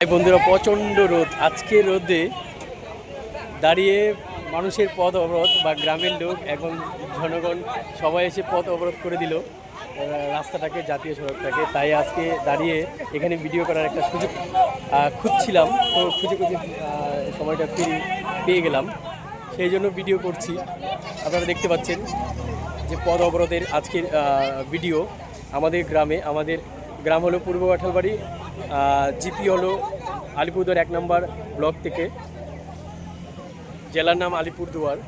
বন্ধুরা, প্রচণ্ড রোদ। আজকে রোদে দাঁড়িয়ে মানুষের পথ অবরোধ বা গ্রামের লোক এখন জনগণ সবাই এসে পথ অবরোধ করে দিল রাস্তাটাকে, জাতীয় সড়কটাকে। তাই আজকে দাঁড়িয়ে এখানে ভিডিও করার একটা সুযোগ খুঁজছিলাম। তো খুঁজে খুঁজে সময়টা পেয়ে পেয়ে গেলাম। সেই জন্য ভিডিও করছি। আপনারা দেখতে পাচ্ছেন যে পদ অবরোধের আজকের ভিডিও আমাদের গ্রামে, আমাদের গ্রাম হলো পূর্ব কাঁঠালবাড়ি জিপি হলো আলিপুরদুয়ার এক নম্বর ব্লক থেকে। জেলার নাম আলিপুরদুয়ার।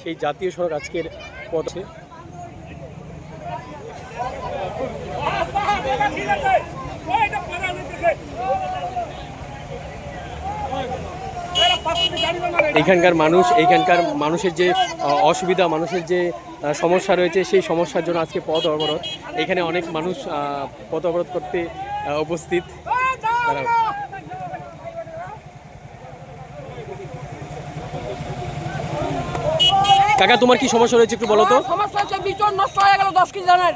সেই জাতীয় সড়ক আজকের পথে এইখানকার মানুষ এইখানকার মানুষের যে অসুবিধা, মানুষের যে সমস্যা রয়েছে, সেই সমস্যার জন্য আজকে পথ অবরোধ। এখানে অনেক মানুষ পথ অবরোধ করতে উপস্থিত। কাকা, তোমার কি সমস্যা রয়েছে একটু বলো তো? সমস্যা হচ্ছে, বিচন নষ্ট হয়ে গেল দশ কেজি ধানের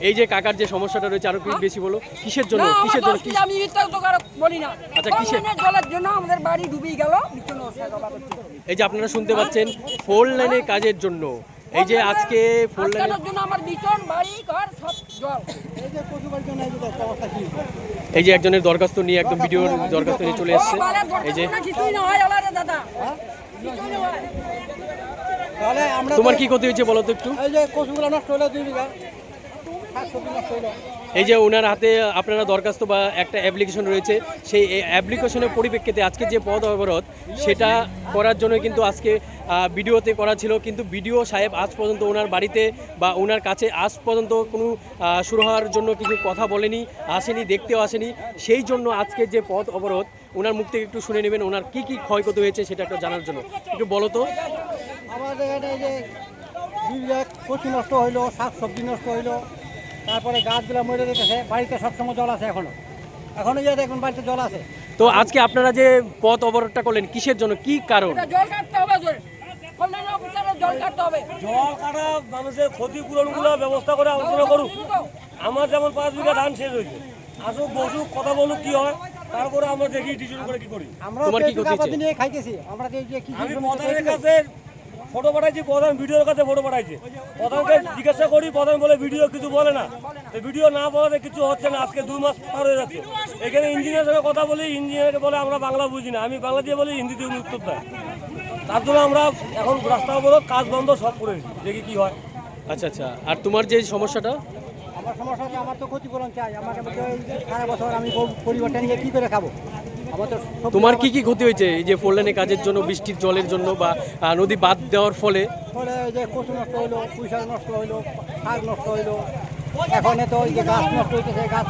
এই যে কাকার যে সমস্যাটা রয়েছে আরও একটু বেশি বলো। কিসের জন্য? কিসের জন্য আমি মিথ্যা তো কারও বলি না। আচ্ছা, কিসের- জলের জন্য আমাদের বাড়ি ডুবেই গেল হয়ে। এই যে আপনারা শুনতে পাচ্ছেন ফোর লাইনের কাজের জন্য। এই যে আজকে ফোর লাইনের জন্য আমার বিচন বাড়ি ঘর সব জল। এই যে পশুপালন জন্য এই যে অবস্থা কি এই যে একজনের দরখাস্ত নিয়ে একদম ভিডিওর দরখাস্ত নিয়ে চলে এসছে। এই যে কিছুই না হয় আলাদা দাদা। হয়। তোমার কি ক্ষতি হয়েছে বলো তো একটু? এই যে কচুগুলো নষ্ট হলো দুই বিঘা। এই যে ওনার হাতে আপনারা দরখাস্ত বা একটা অ্যাপ্লিকেশন রয়েছে, সেই অ্যাপ্লিকেশনের পরিপ্রেক্ষিতে আজকে যে পদ অবরোধ, সেটা করার জন্য কিন্তু আজকে ভিডিওতে করা ছিল। কিন্তু ভিডিও সাহেব আজ পর্যন্ত ওনার বাড়িতে বা ওনার কাছে আজ পর্যন্ত কোনো শুরু হওয়ার জন্য কিছু কথা বলেনি, আসেনি, দেখতেও আসেনি। সেই জন্য আজকে যে পথ অবরোধ ওনার মুখ থেকে একটু শুনে নেবেন ওনার কি কি ক্ষয়ক্ষতি হয়েছে সেটা একটু জানার জন্য। একটু বলো তো। আমাদের এখানে যে কচু নষ্ট হইল, শাকসবজি নষ্ট হইল। তারপরে গাছগুলো মরে যেতেছে বাড়িতে সবসময় জল আছে এখনও। এখনও যে দেখুন বাড়িতে জল আছে। তো আজকে আপনারা যে পথ অবরোধটা করলেন কিসের জন্য? কি কারণ? জল কাটতে হবে জল অনলাইনে অফিসারের জল কাটতে হবে। জল কাটা মানুষের ক্ষতিপূরণগুলো ব্যবস্থা করে আলোচনা করুক আমার যেমন পাঁচ বিঘা ধান শেষ হয়েছে। আসুক বসুক কথা বলুক কি হয় তারপরে আমরা দেখি ডিসিশন করে কি করি। আমরা তোমার কি? নিয়ে খাইতেছি। আমরা যে যে কি আমি প্রধানের কাছে ফটো পাঠাইছি প্রধান ভিডিওর কাছে ফটো পাঠাইছি। প্রধানকে জিজ্ঞাসা করি প্রধান বলে ভিডিও কিছু বলে না। তো ভিডিও না বলাতে কিছু হচ্ছে না আজকে দুই মাস পার হয়ে যাচ্ছে। এখানে ইঞ্জিনিয়ার সঙ্গে কথা বলি ইঞ্জিনিয়ার বলে আমরা বাংলা বুঝি না। আমি বাংলা দিয়ে বলি হিন্দিতে উনি উত্তর দেয়। তার জন্য আমরা এখন রাস্তা অবরোধ কাজ বন্ধ সব করে দিচ্ছি। দেখি কি হয়। আচ্ছা আচ্ছা। আর তোমার যে সমস্যাটা? আমার সমস্যা আমার তো ক্ষতিপূরণ চাই। আমাকে সারা বছর আমি পর- পরিবারটা নিয়ে কী করে খাব? তোমার কি কি ক্ষতি হয়েছে? এই যে ফোর লাইনের কাজের জন্য বৃষ্টির জলের জন্য বা নদী বাদ দেওয়ার ফলে? ফলে যে কচু নষ্ট হইল নষ্ট হইল শাক নষ্ট হইল। এখন তো ওই যে গাছ নষ্ট হইতেছে গাছ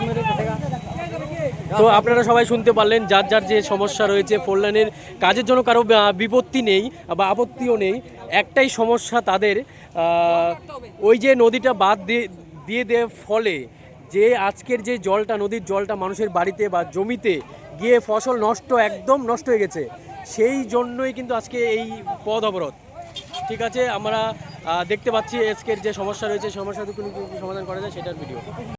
তো আপনারা সবাই শুনতে পারলেন যার যার যে সমস্যা রয়েছে ফোর লাইনের কাজের জন্য কারও বিপত্তি নেই বা আপত্তিও নেই একটাই সমস্যা তাদের ওই যে নদীটা বাদ দিয়ে দিয়ে দেওয়ার ফলে যে আজকের যে জলটা নদীর জলটা মানুষের বাড়িতে বা জমিতে গিয়ে ফসল নষ্ট, একদম নষ্ট হয়ে গেছে। সেই জন্যই কিন্তু আজকে এই পদ অবরোধ। ঠিক আছে, আমরা দেখতে পাচ্ছি আজকের যে সমস্যা রয়েছে সমস্যাটুকু সমাধান করা যায়, সেটার ভিডিও